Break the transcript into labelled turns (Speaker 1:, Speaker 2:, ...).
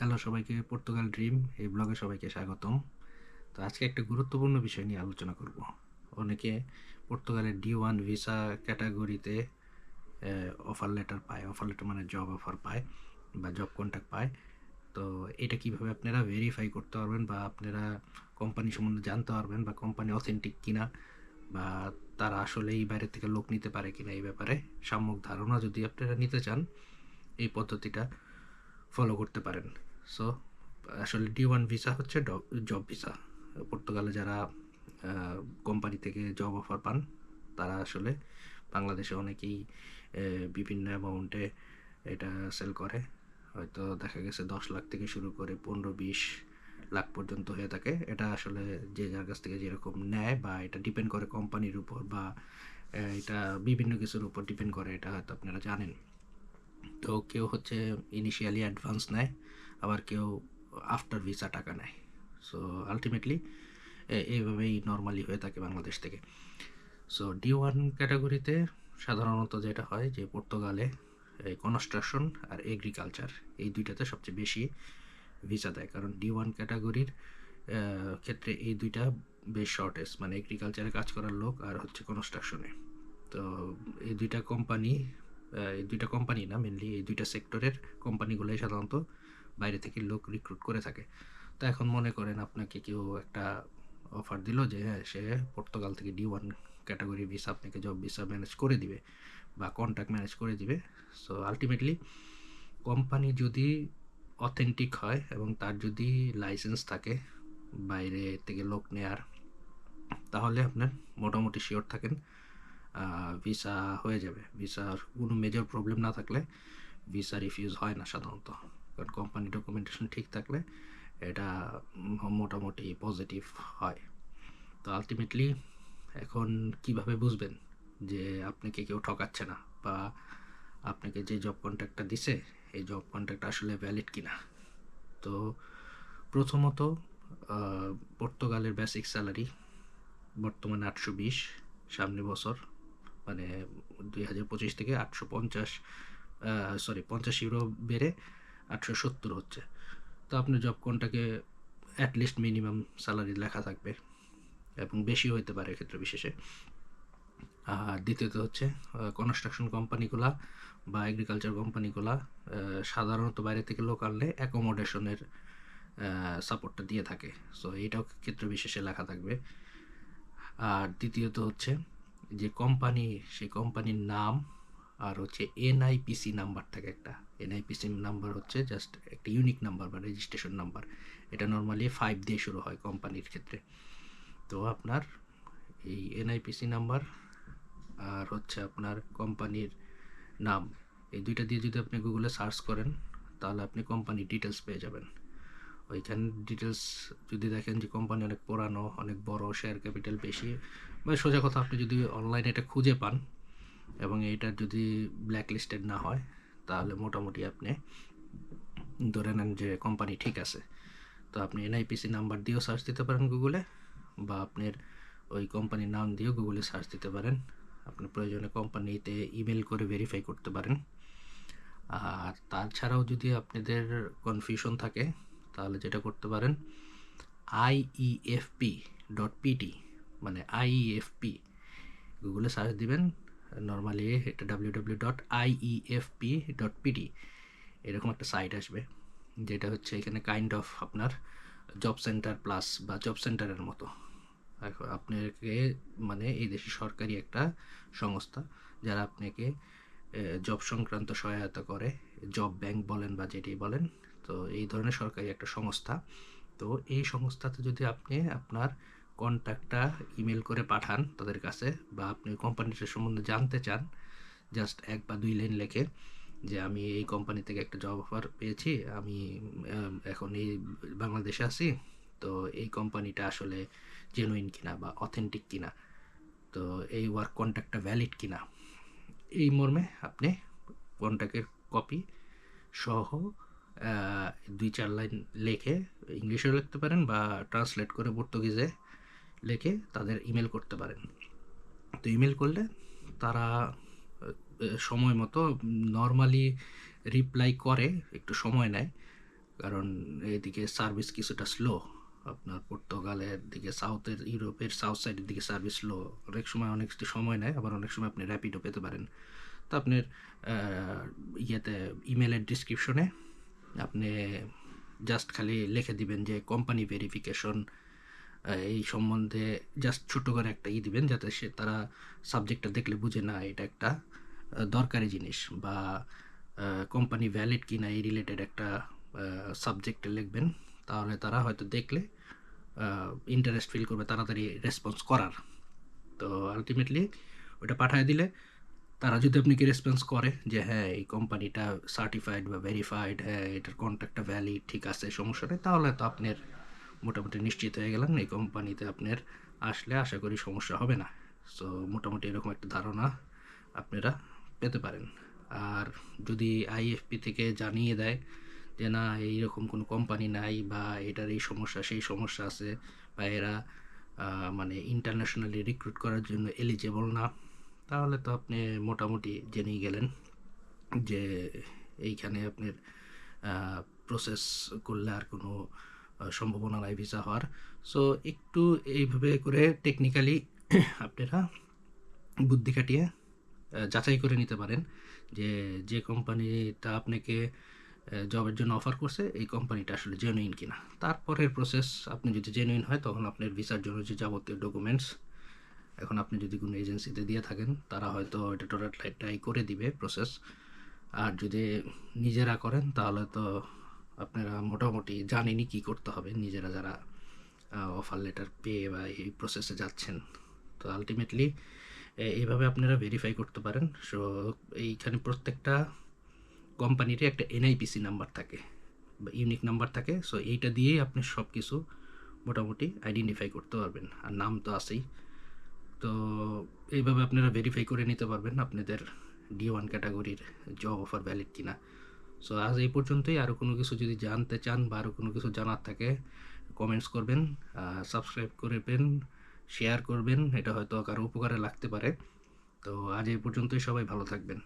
Speaker 1: Hello সবাইকে Portugal dream এই ব্লগে সবাইকে স্বাগতম। তো আজকে একটা গুরুত্বপূর্ণ বিষয় নিয়ে আলোচনা করব। অনেকে পর্তুগালের ডি ওয়ান ভিসা ক্যাটাগরিতে অফার লেটার পায়। অফার লেটার মানে জব অফার পায় বা জব কন্ট্যাক্ট পায়। তো এটা কীভাবে আপনারা ভেরিফাই করতে পারবেন বা আপনারা কোম্পানি সম্বন্ধে জানতে পারবেন বা কোম্পানি অথেন্টিক কিনা বা তারা আসলে এই বাইরে থেকে লোক নিতে পারে কিনা এই ব্যাপারে সাম্যক ধারণা যদি আপনারা নিতে চান, এই পদ্ধতিটা ফলো করতে পারেন। সো আসলে ডি ওয়ান ভিসা হচ্ছে জব ভিসা পর্তুগালে যারা কোম্পানি থেকে জব অফার পান, তারা আসলে বাংলাদেশে অনেকেই বিভিন্ন অ্যামাউন্টে এটা সেল করে। হয়তো দেখা গেছে দশ লাখ থেকে শুরু করে পনেরো, বিশ লাখ পর্যন্ত হয়ে থাকে। এটা আসলে যে যার কাছ থেকে যেরকম নেয় বা এটা ডিপেন্ড করে কোম্পানির উপর বা এটা বিভিন্ন কিছুর উপর ডিপেন্ড করে, এটা হয়তো আপনারা জানেন। তো কেউ হচ্ছে ইনিশিয়ালি অ্যাডভান্স নেয় আবার কেউ আফটার ভিসা টাকা নেয়। সো আলটিমেটলি এইভাবেই নর্মালি হয়ে থাকে বাংলাদেশ থেকে। সো ডি ওয়ান ক্যাটাগরিতে সাধারণত যেটা হয় যে পর্তুগালে কনস্ট্রাকশন আর এগ্রিকালচার এই দুইটাতে সবচেয়ে বেশি ভিসা দেয়। কারণ ডি ওয়ান ক্যাটাগরির ক্ষেত্রে এই দুইটা বেশ শর্টেজ মানে এগ্রিকালচারে কাজ করার লোক আর হচ্ছে কনস্ট্রাকশনে তো, এই দুইটা কোম্পানি এই দুইটা কোম্পানি না মেনলি এই দুইটা সেক্টরের কোম্পানিগুলোই সাধারণত বাইরে থেকে লোক রিক্রুট করে থাকে। তো এখন মনে করেন আপনাকে কেউ একটা অফার দিল যে হ্যাঁ সে পর্তুগাল থেকে ডি ওয়ান ক্যাটাগরি ভিসা আপনাকে জব ভিসা ম্যানেজ করে দিবে বা কন্ট্যাক্ট ম্যানেজ করে দিবে। সো আলটিমেটলি কোম্পানি যদি অথেন্টিক হয় এবং তার যদি লাইসেন্স থাকে বাইরে থেকে লোক নেয়ার, তাহলে আপনার মোটামুটি শিওর থাকেন ভিসা হয়ে যাবে। ভিসার কোনো মেজর প্রবলেম না থাকলে ভিসা রিফিউজ হয় না সাধারণত। কারণ কোম্পানি ডকুমেন্টেশন ঠিক থাকলে এটা মোটামুটি পজিটিভ হয়। তো আলটিমেটলি এখন কীভাবে বুঝবেন যে আপনাকে কেউ ঠকাচ্ছে না বা আপনাকে যে জব কন্ট্রাক্টটা দিছে, এই জব কন্ট্রাক্ট আসলে ভ্যালিড কিনা? তো প্রথমত পর্তুগালের বেসিক স্যালারি বর্তমানে আটশো বিশ, সামনে বছর মানে দুই হাজার পঁচিশ থেকে আটশো পঞ্চাশ সরি পঞ্চাশ ইউরো বেড়ে আটশো সত্তর হচ্ছে। তো আপনি জব কোনটাকে অ্যাটলিস্ট মিনিমাম স্যালারি লেখা থাকবে এবং বেশি হইতে পারে ক্ষেত্রে বিশেষে। আর দ্বিতীয়ত হচ্ছে কনস্ট্রাকশন কোম্পানিগুলা বা এগ্রিকালচার কোম্পানিগুলা সাধারণত বাইরে থেকে লোক আনলে অ্যাকোমোডেশনের সাপোর্টটা দিয়ে থাকে। সো এইটাও ক্ষেত্র বিশেষে লেখা থাকবে। আর দ্বিতীয়ত হচ্ছে, যে কোম্পানি সেই কোম্পানির নাম আর হচ্ছে এনআইপিসি নাম্বার থাকে একটা। এনআইপিসি নাম্বার হচ্ছে জাস্ট একটা ইউনিক নাম্বার বা রেজিস্ট্রেশন নাম্বার এটা নর্মালি ফাইভ দিয়ে শুরু হয় কোম্পানির ক্ষেত্রে। তো আপনার এই এনআইপিসি নাম্বার আর হচ্ছে আপনার কোম্পানির নাম, এই দুইটা দিয়ে যদি আপনি গুগলে সার্চ করেন, তাহলে আপনি কোম্পানির ডিটেলস পেয়ে যাবেন। ওইখানে ডিটেলস যদি দেখেন যে কোম্পানি অনেক পুরানো, অনেক বড় শেয়ার ক্যাপিটাল বেশি, বা সোজা কথা, আপনি যদি অনলাইনে এটা খুঁজে পান এবং এইটার যদি ব্ল্যাক লিস্টেড না হয়, তাহলে মোটামুটি আপনি ধরে নেন যে কোম্পানি ঠিক আছে। তো আপনি এনআইপিসি নাম্বার দিয়েও সার্চ দিতে পারেন গুগলে বা আপনার ওই কোম্পানির নাম দিয়েও গুগলে সার্চ দিতে পারেন। আপনি প্রয়োজনে কোম্পানিতে ইমেল করে ভেরিফাই করতে পারেন। আর তাছাড়াও যদি আপনাদের কনফিউশন থাকে, তাহলে যেটা করতে পারেন আইইএফপি ডট পিটি মানে আইইএফপি গুগলে সার্চ দিবেন নর্মালি এটা W W dot IEFP dot PT এরকম একটা সাইট আসবে, যেটা হচ্ছে এখানে কাইন্ড অফ আপনার জব সেন্টার প্লাস বা জব সেন্টারের মতো। এখন আপনাকে মানে এই দেশে সরকারি একটা সংস্থা, যারা আপনাকে জব সংক্রান্ত সহায়তা করে জব ব্যাংক বলেন বা যেটি বলেন, তো এই ধরনের সরকারি একটা সংস্থা। তো এই সংস্থাতে যদি আপনি আপনার কন্ট্যাক্টটা ইমেল করে পাঠান তাদের কাছে বা আপনি কোম্পানিটার সম্বন্ধে জানতে চান জাস্ট এক বা দুই লাইন লেখে যে আমি এই কোম্পানি থেকে একটা জব অফার পেয়েছি, আমি এখন এই বাংলাদেশে আছি, তো এই কোম্পানিটা আসলে জেনুইন কিনা বা অথেন্টিক কিনা, তো এই ওয়ার্ক কন্ট্যাক্টটা ভ্যালিড কিনা, এই মর্মে আপনি কন্ট্যাক্টের কপি সহ দুই চার লাইন লেখে ইংলিশেও লিখতে পারেন বা ট্রান্সলেট করে পর্তুগিজে লিখে তাদের ইমেল করতে পারেন। তো ইমেল করলে তারা সময় মতো নর্মালি রিপ্লাই করে, একটু সময় নেয়। কারণ এদিকে সার্ভিস কিছুটা স্লো, আপনার পর্তুগালের দিকে সাউথের, ইউরোপের সাউথ সাইডের দিকে সার্ভিস স্লো। অনেক সময় অনেক সময় নেয়, আবার অনেক সময় আপনি র্যাপিডও পেতে পারেন। তো আপনার ইয়েতে ইমেলের ডিসক্রিপশনে আপনি জাস্ট খালি লিখে দিবেন যে কোম্পানি ভেরিফিকেশন এই সম্বন্ধে জাস্ট ছোট করে একটা ই দিবেন যাতে সে তারা সাবজেক্টটা দেখলে বুঝে, না, এটা একটা দরকারি জিনিস বা কোম্পানি ভ্যালিড কি না এই রিলেটেড একটা সাবজেক্টে লিখবেন, তাহলে তারা হয়তো দেখলে ইন্টারেস্ট ফিল করবে তাড়াতাড়ি রেসপন্স করার। তো আলটিমেটলি ওটা পাঠিয়ে দিলে তারা যদি আপনাকে রেসপন্স করে যে হ্যাঁ এই কোম্পানিটা সার্টিফাইড বা ভেরিফাইড হ্যাঁ এটার কন্ট্রাক্টটা ভ্যালিড ঠিক আছে, সমস্যা নেই, তাহলে তো আপনার মোটামুটি নিশ্চিত হয়ে গেলাম, এই কোম্পানিতে আপনার আসলে আশা করি সমস্যা হবে না। সো মোটামুটি এরকম একটা ধারণা আপনারা পেতে পারেন। আর যদি আইএফপি থেকে জানিয়ে দেয় যে, না, এইরকম কোনো কোম্পানি নাই বা এটার এই সমস্যা, সেই সমস্যা আছে বা এরা মানে ইন্টারন্যাশনালি রিক্রুট করার জন্য এলিজেবল না, তাহলে তো আপনি মোটামুটি জেনেই গেলেন যে, এইখানে আপনার প্রসেস করলে আর কোনো সম্ভাবনা নাই ভিসা হওয়ার। সো একটু এইভাবে করে টেকনিক্যালি আপনারা বুদ্ধি কাটিয়ে যাচাই করে নিতে পারেন যে যে কোম্পানিটা আপনাকে জবের জন্য অফার করছে, এই কোম্পানিটা আসলে জেনুইন কিনা। তারপরের প্রসেস আপনি যদি জেনুইন হয়, তখন আপনার ভিসার জন্য যে যাবতীয় ডকুমেন্টস এখন আপনি যদি কোনো এজেন্সিতে দিয়ে থাকেন, তারা হয়তো এটা টোটালটাই করে দিবে প্রসেস আর যদি নিজেরা করেন, তাহলে তো আপনারা মোটামুটি জানেনই কী করতে হবে, নিজেরা যারা অফার লেটার পেয়ে বা এই প্রসেসে যাচ্ছেন। তো আলটিমেটলি এইভাবে আপনারা ভেরিফাই করতে পারেন। সো এইখানে প্রত্যেকটা কোম্পানিরই একটা এনআইপিসি নাম্বার থাকে বা ইউনিক নাম্বার থাকে। সো এইটা দিয়েই আপনি সব কিছু মোটামুটি আইডেন্টিফাই করতে পারবেন। আর নাম তো আছেই। তো, এইভাবে আপনারা ভেরিফাই করে নিতে পারবেন আপনাদের ডি ওয়ান ক্যাটাগরির জব অফার ভ্যালিড কিনা। সো আজ এই পর্যন্তই। আরও কোনো কিছু যদি জানতে চান বা আরও কোনো কিছু জানার থাকে কমেন্টস করবেন সাবস্ক্রাইব করবেন শেয়ার করবেন। এটা হয়তো কারও উপকারে লাগতে পারে। তো, আজ এই পর্যন্তই। সবাই ভালো থাকবেন।